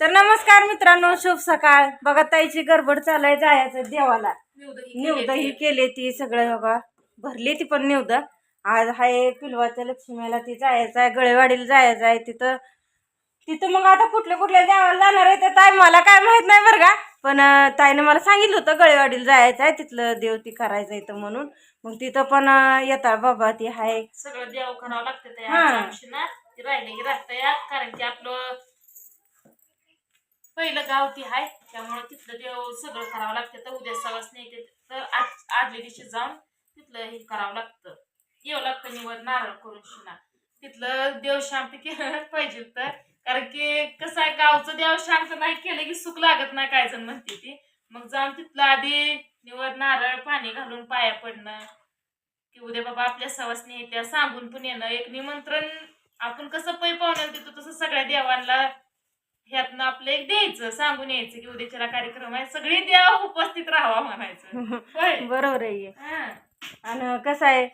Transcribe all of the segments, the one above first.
तर नमस्कार मित्रांनो शुभ सकाळ. बघा ताईची गडबड चालाय जायचं देवाला. निवद ही केली ती सगळं बघा. भरली ती पण निवद. आज हाय पिलवाच्या लक्ष्मीला ती जायचं आहे गळेवाडीला जायचं आहे तिथं. तिथं मग आता कुठल्या कुठल्या देवाला जाणार आहे तर ताई मला काय माहीत नाही बरं का. पण ताईनं मला सांगितलं होतं गळेवाडीला जायचं आहे तिथलं देव ती करायचं इथं म्हणून. मग तिथं पण येतात बाबा ती हाय. सगळं देव करावं लागतं हा. कारण की आपलं पहिलं गावठी आहे त्यामुळे तिथलं देव सगळं करावं लागतं. तर उद्या सवास नाही येते तर आज आदल्या दिवशी जाऊन तिथलं हे करावं लागतं. येऊ लागतं निवड नारळ करून शिना. तिथलं देव शांत केलं पाहिजे तर कारण की कसं आहे गावचं देव शांत नाही केलं की सुख लागत नाही काय जण म्हणते ती. मग जाऊन तिथलं आधी निवड नारळ पाणी घालून पाया पडणं. की उद्या बाबा आपल्या सवासनी येत्या सांगून पण येणं. एक निमंत्रण आपण कसं पै पाहुण्याला देतो तसं सगळ्या देवांना ह्यातनं आपलं एक द्यायचं सांगून यायचं की उद्याच्याला कार्यक्रम आहे सगळी देव उपस्थित राहावा म्हणायचं. होय. बरोबर आहे. हे. आणि कसं आहे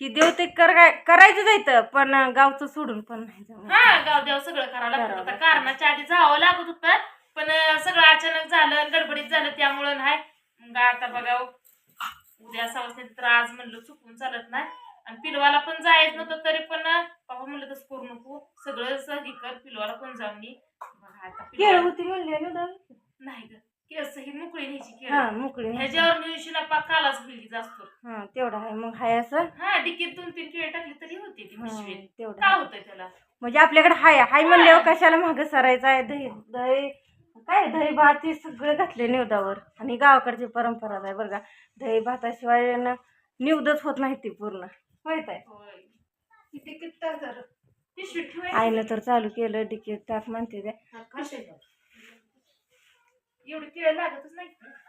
ही देव ते कर करायचं जायचं पण गावचं सोडून पण नाही. हा गाव देव सगळं करावं लागतं करावं आता. कारणाच्या आधी जावं लागत होतं पण अं, सगळं अचानक झालं गडबडीत झालं त्यामुळं नाही. मग आता बघा उद्या सवासनी तर आज म्हणलं चुकून चालत नाही. आणि पिलवाला पण जायचं नव्हतं तरी पण पप्पा म्हणलं तसं करू नको. सगळं सही कर पिलवाला पण जाऊन ये. बघा आता केळ होती म्हणले ना? नाही ग केस ही मोकळी न्यायची हा केळ मोकळी ह्याच्यावर ना कालाच जास्त. हा तेवढं आहे. मग हाय असं? हा दोन तीन केळ टाकली तरी होती ती हा, पिशवीत तेवढं काय आहे. होतंय त्याला? म्हणजे आपल्याकडे हाय हाय म्हणल्यावर कशाला मागं सरायचं आहे? दही दही काय दही भात हे सगळं घातले निवदावर आणि गावाकडची परंपरा आहे बरं का. दही भाताशिवाय न- निवदच होत नाही ती पूर्ण. माहीत आहे? होय. किती ठेवायची आईनं तर चालू केलं डिकेत टाक म्हणते ते.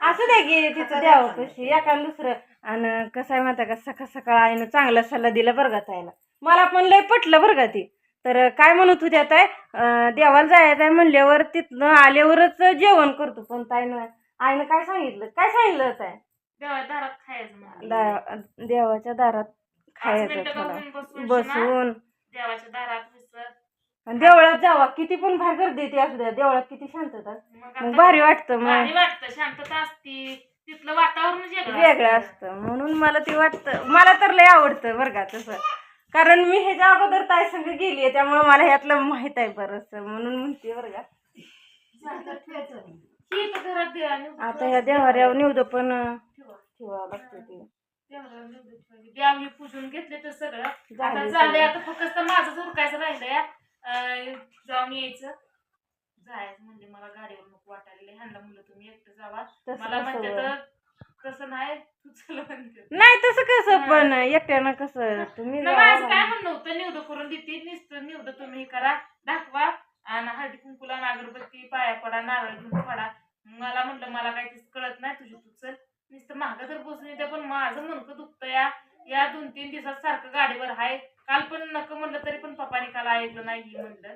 असं दे की तिचं द्यावं कशी एका दुसरं. आणि कसं आहे माहिती का? सकाळ सकाळ आईनं चांगला सल्ला दिला बरं का ताईला. मला पण लय पटलं बरं का ती. तर काय म्हणत होती आता देवाला जायचं आहे म्हणल्यावर तिथनं आल्यावरच जेवण करतो. पण ताईनं आईनं काय सांगितलं? काय सांगितलं ताई? देवा दारात खायचं देवाच्या दारात खायचं बसून. देवाच्या दारात. आणि देवळात जावा किती पण बाहेर गर्दी येते असू द्या देवळात किती शांतता. मग मग आता भारी वाटतं मग. भारी वाटतं शांतता असती. तिथलं वातावरण वेगळं असतं. म्हणून मला ते वाटतं मला तर लय आवडतं बरं का तसं. कारण मी ह्याच्या अगोदर ताई संग गेली आहे त्यामुळे मला ह्यातलं माहीत आहे बरंच म्हणून म्हणते बरं का. तर घरात दे आणि आता ह्या देवाऱ्यावर निवद पण ठेवा. लागतं ते. हे पूजून घेतले तर सगळं. आता झाले झालंय. आता फक्त माझं उरकायचं राहिलंय. जाऊन यायचं. जायचं म्हणजे मला गाडीवर नको वाटायला. ह्यांना म्हणलं तुम्ही एकटं जावा. मला म्हणते बरं? तर तसं नाही नाही तसं कसं पण एकट्यानं कसं तुम्ही माझं काय. म्हणणं होतं निवड करून देते नुसतं निवड तुम्ही करा दाखवा. आणि हळदी कुंकुला अगरबत्ती पाया पडा नारळ घेऊन पडा. मला म्हणलं मला काय तेच कळत नाही तुझी तर महाग तर पोचून येते पण माझं मनकं दुखतं या या दोन तीन दिवसात सारखं गाडीवर आहे काल पण नको म्हणलं तरी पण पप्पाने काल ऐकलं नाही म्हणलं.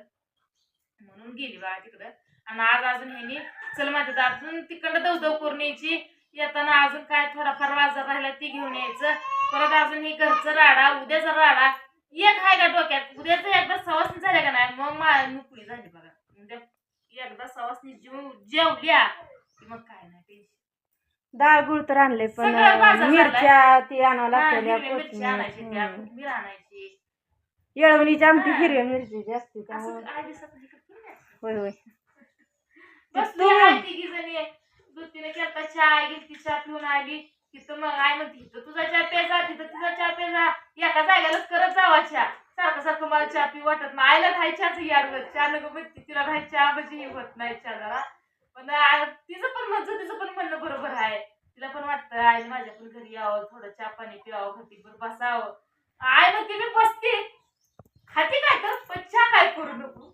म्हणून गेली बा तिकडं. आणि आज अजून ह्यानी चल माझ्या अजून तिकडं दवदव करून यायची. येताना अजून काय थोडाफार बाजार राहिला ती घेऊन यायचं. परत अजून हे घरचं राडा उद्याचा राडा. एक आहे का डोक्यात? उद्याच एकदा सवासनी झाल्या का नाही? मग मा मुकळी झाली बघा. उद्या एकदा सवासनी जेव जेवल्या की मग काय नाही टेन्शन डाळ गुळ तर आणले पण सगळं बाजार मिरच्या ती आणावं हा, हिरवी मिरची आणायची आणायची. येळवणीची आमटी हा. हिरव्या मिरची जास्ती असं नाही? होय होय. बसली तू- आहे तिघी जणी दुधीने केलता चहा पिऊन आली. तिथं मग आई म्हणते इथं तुझा चहा तिथं चहा एका जागेलाच करत जावा चहा. सारखं सारखं मला चहा पिऊ वाटत नाही. आईला राहाय चहाच याड होत चहा नको म्हणते तिला राहाय चहा म्हणजे हे होत नाही चहा जरा. पण आ- तिचं पण म्हणतं तिचं पण म्हणणं बरोबर आहे. तिला पण वाटतं आईने माझ्या पण घरी यावं थोडं चहा पाणी पिवावं घरटीभर बसावं. आय म्हणते मी बसते. खाते काय तर पण चहा काय करू नको?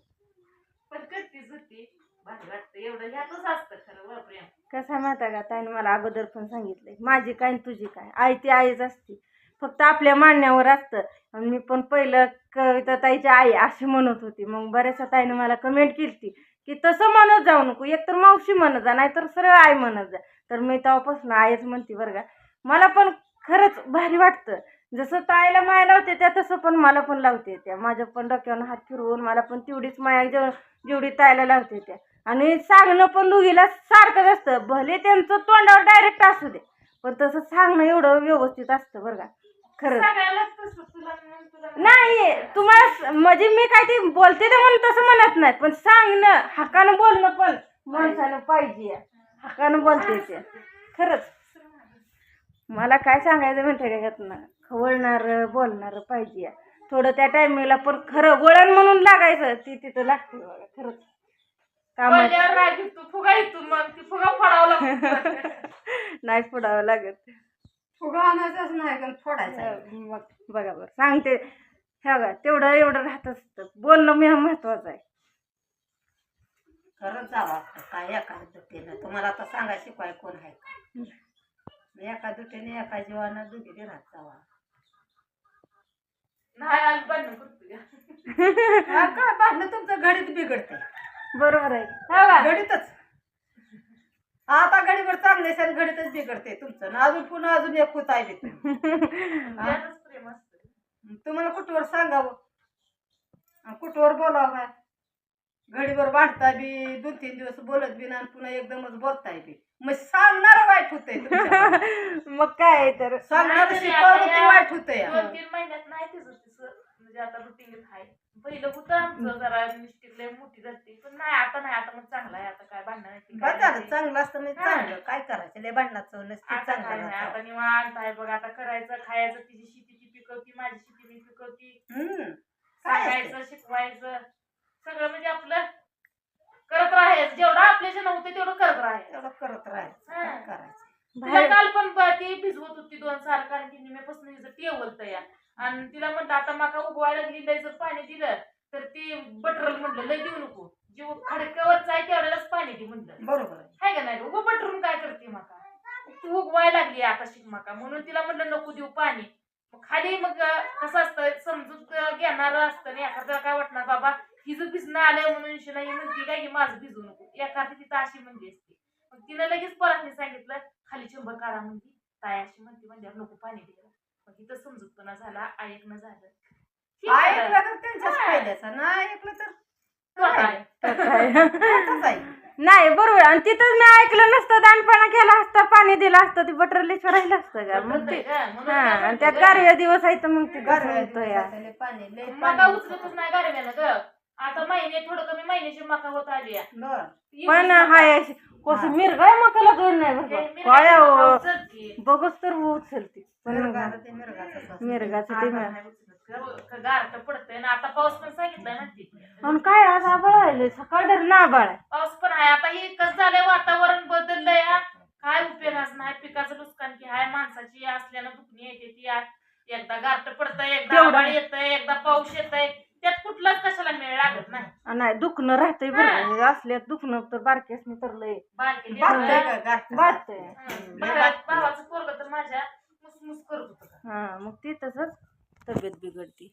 पण करतीच होती. भारी वाटतं एवढं ह्यातच असतं खरं बरं प्रेम कसं आहे माहिती का? ताईने मला अगोदर पण सांगितलंय माझी काय आणि तुझी काय? आई ती आईच असते फक्त आपल्या मानण्यावर असतं. आणि मी पण पहिलं कविता ताईची आई अशी म्हणत होती. मग बऱ्याचशा ताईने मला कमेंट केली की तसं म्हणत जाऊ नको. एकतर मावशी म्हणत जा नाहीतर सरळ आई म्हणत जा. तर मी तेव्हापासून आईच म्हणते बरं का. मला पण खरंच भारी वाटतं. जसं ताईला माया लावते त्या तसं पण मला पण लावते त्या. माझ्या पण डोक्यावर हात फिरवून मला पण तेवढीच माया जेव जेवढी ताईला लावते त्या. आणि सांगणं पण दोघीला सारखंच असतं. भले त्यांचं तोंडावर डायरेक्ट असू दे पण तसं सांगणं एवढं व्यवस्थित असतं बरं का. खरंच. सगळ्यालाच तसं तुला म्हणून तुला नाही. तुम्हाला म्हणजे मी काय ते बोलते ते म्हणून तसं म्हणत नाही पण सांगणं हक्कानं बोलणं पण. माणसानं पाहिजे हक्कानं बोलते ते. खरंच. मला काय सांगायचं म्हणते का यातनं खवळणार बोलणार पाहिजे. थोडं त्या टायमिंगला पण खरं वळण म्हणून लागायचं ती तिथं लागते बघा खरंच. कामात. बोलल्यावर राग येतो फुगा येतो मग ती फुगा फोडावं लागतो. नाही फोडावं लागत. फुगा आणायचाच नाही पण फोडायचा मग बघा बरं सांगते. हे बघा तेवढं एवढं राहत असतं. बोलणं मी महत्वाचं आहे. खरंच जावा काय एका दुटीनं तुम्हाला आता सांगा शिकवाय कोण आहे का? एका दुटीने एका जीवानं दुटी राहत जावा. नाही आली करतो. हा का? भांडणं तुमचं घडीत बिघडते बरोबर आहे. हे बघा. घडीतच. आता घडीवर चांगले सर घडीतच बिघडते तुमचं. ना अजून पुन्हा अजून एक होत आहे बी. यातच प्रेम असतं तुम्हाला कुठवर सांगावं? आणि कुठवर बोलावं काय घडीवर वाढता बी दोन तीन दिवस बोलत बी ना आणि पुन्हा एकदमच बोलताय बी. मग सांगणार वाईट होतंय तुमच्या मग काय आहे तर? सांगणार वाईट होतंय. दोन तीन महिन्यात नाही म्हणजे आता रुटीन आहे. पहिलं होतं आमचं जरा मिस्टेक लय मोठी झाली. पण नाही आता नाही आता मग चांगला आहे आता काय भांडण नाही बरं झालं चांगलं असतं म्हणजे हा. चांगलं. काय करायचं? लय भांडणाचं नसते आता काय चांगलं नाही. आता निवांत आहे बघ आता करायचं खायचं तिची शेती ती पिकवती माझी शेती मी पिकवती. हम्म. काय असते? सांगायचं शिकवायचं. सगळं म्हणजे आपलं करत राहायचं. जेवढं आपल्याच्या नव्हतं तेवढं करत राहायचं. एवढं करत राहायचं हा. काय करायचं? तिला बाहेर काल पण ब- ती भिजवत होती दोन सार कारण की निम्यापासून हिचं टेवलत या. आणि तिला म्हणतं आता माका उगवायला लय जर पाणी दिलं तर ती बटरल म्हणलं लय देऊ नको. जीव खडक्यावरच आहे तेवढ्यालाच पाणी दे म्हणलं. बरोबर आहे. हाय का नाही उगं बटरून काय करते माका? तू उगवायला लागली आता शिक माका. म्हणून तिला म्हणलं नको देऊ पाणी. मग खाली मग अं, कसं असतं समजूत घेणार असतं नाही एखाद्याला काय वाटणार बाबा हिचं भिजणं आलंय म्हणून ही म्हणते काय की माझं भिजू नको. एखादी तिथं अशी म्हणली असते. मग तिनं लगेच परत सांगितलं खाली शंभर काढा म्हणती. ताय अशी म्हणते म्हणल्यावर नको पाणी द्यायला. मग तिथं समजूतपणा झाला ऐकणं झालं. ऐकलं तर त्यांच्याच हा. फायद्याचा नाही ऐकलं तर तो काय? तर काय? तसंच आहे. नाही बरोबर आणि तिथंच मी ऐकलं नसतं दानपाना केला असतं पाणी दिलं असतं ते बटरलीच राहिलं असतं का? मग ते हा आणि त्यात? गारव्या दिवस आहे तर मग ते गारव्या होतं या. दिवसाचं लय पाणी लय मका पाणी उचलतच नाही गारव्यानं ग. आता महिने थोडं कमी महिन्याची मका होत आली आहे. बरं. पण हाय अशी. कसं मिरगाय मकाला जोड नाही हे मिरगाची काय मका अहो, उचलती. बघच तर उचलती. पण मिरगाचं ते मिरगाचं असतं. मिरगाचं आता ते नाही मिर- गारठं पडतंय ना आता पाऊस पण सांगितलाय ना ती आणि काय आज आबाळ आले सकाळ धर ना आबाळ आहे. पाऊस पण आहे. आता हे कसं झालंय? वातावरण बदललंय हा. काय उपयोगाच नाही? पिकाचं नुकसान की हाय? माणसाची असल्यानं दुखणी येते ती आ- एकदा गारठ पडतंय एकदा तेवढं. आभाळ येतंय एकदा पाऊस येतंय. त्यात कुठलाच कशाला मेळ लागत नाही. आणि नाही दुखणं राहतंय बरं. असल्यात दुखणं तर बारकेस तर लय. बारकी बागतंय लेकरं? बाधतंय हं, भावा- भावाचं पोरग तर माझ्या मुसमुस करत होतं. हा मग ती तसंच. तब्येत बिघडते.